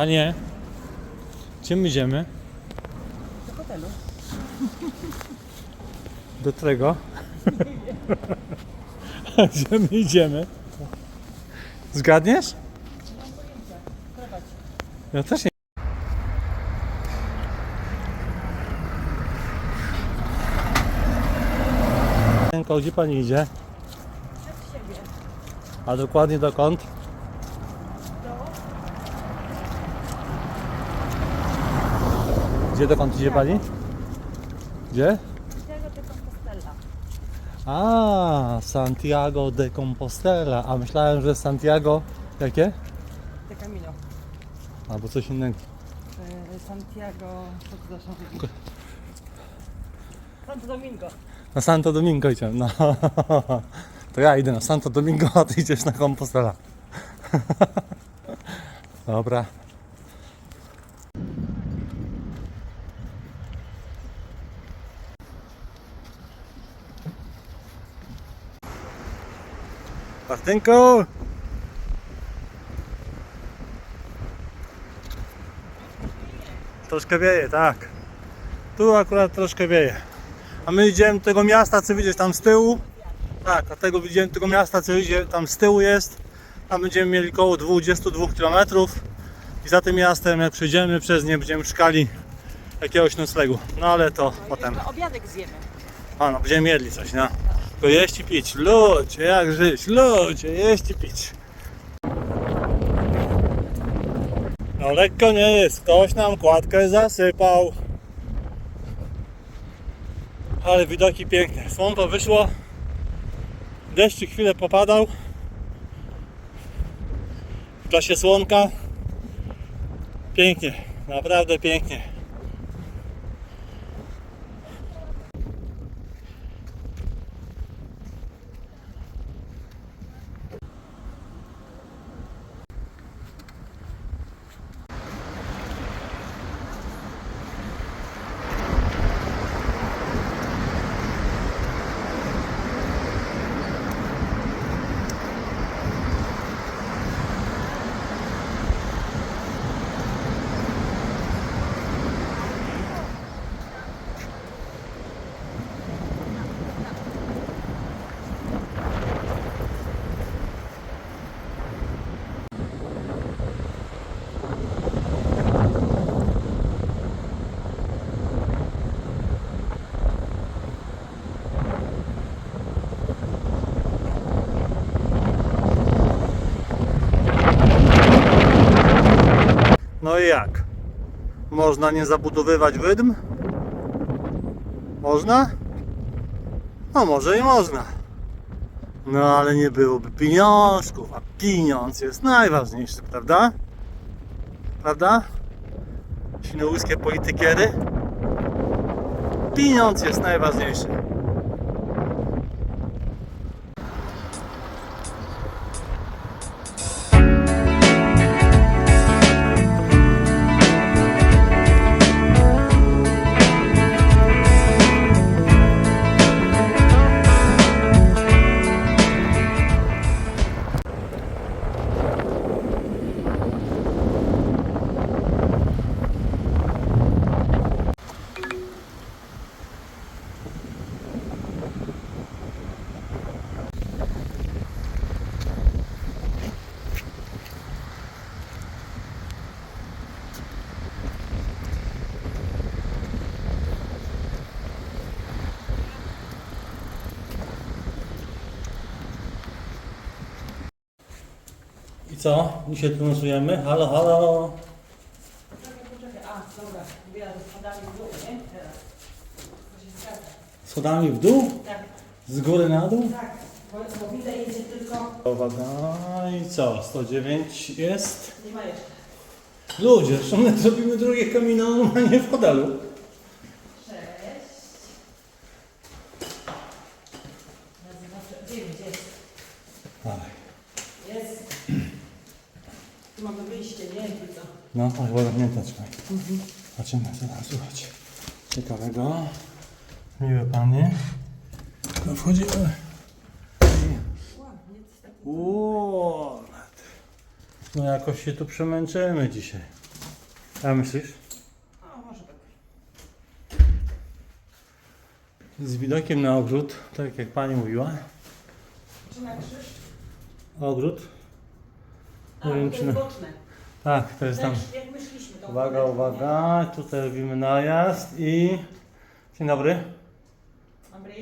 Panie, gdzie my idziemy? Do hotelu. Do którego? A Gdzie my idziemy? Zgadniesz? Ja też nie. Gdzie pani idzie? A dokładnie dokąd? Gdzie dokąd idzie pani? Gdzie? Santiago de Compostela. A, Santiago de Compostela. A myślałem, że Santiago. Jakie? De Camino. Albo coś innego. E, Santiago... Przepraszam. Santo Domingo. Na Santo Domingo idziemy. No. To ja idę na Santo Domingo, a ty idziesz na Compostela. Dobra. Martynku! Troszkę wieje, tak. Tu akurat troszkę wieje. A my idziemy do tego miasta, co widzisz tam z tyłu. Tak, a tego widziałem tego miasta, co idzie tam z tyłu jest. Tam będziemy mieli około 22 km. I za tym miastem, jak przejdziemy przez nie, będziemy szukali jakiegoś noclegu. No ale to potem. Jeszcze obiadek zjemy. A no, będziemy jedli coś, no. Tylko jeść i pić. Ludzie, jak żyć? Ludzie, jeść i pić. No lekko nie jest. Ktoś nam kładkę zasypał. Ale widoki piękne. Słonko wyszło. Deszczyk chwilę popadał. W czasie słonka. Pięknie. Naprawdę pięknie. Jak? Można nie zabudowywać wydm? Można? No może i można. No ale nie byłoby pieniążków, a pieniądz jest najważniejszy, prawda? Prawda? Świnoujskie politykiery? Pieniądz jest najważniejszy. Co? Dzisiaj tu nocujemy? Halo, halo. Schodami w dół? Tak, Z góry na dół? tak. Bo, bo widzę jedzie tylko... Uwaga, i co? 109 jest? Nie ma jeszcze. Ludzie, zresztą my zrobimy drugie kamino normalnie w hotelu. Sześć. Nazywa się... Dziewięć jest. Dalej. Jest. Tu mamy wyjście, nie? Tu co? No, to chyba zamknięte, czekaj. Zobaczymy, tam słychać. Ciekawego. Miłe panie. No wchodzi... Ło, No jakoś się tu przemęczymy dzisiaj. Jak myślisz? A, może tak. Z widokiem na ogród, tak jak pani mówiła. Czy na krzyż? Ogród. Nie wiem, czy jest na-. Tak, to jest tam. Jak myśliśmy. To Uwaga, uwaga. Tutaj robimy najazd i... Dzień dobry. Dobry.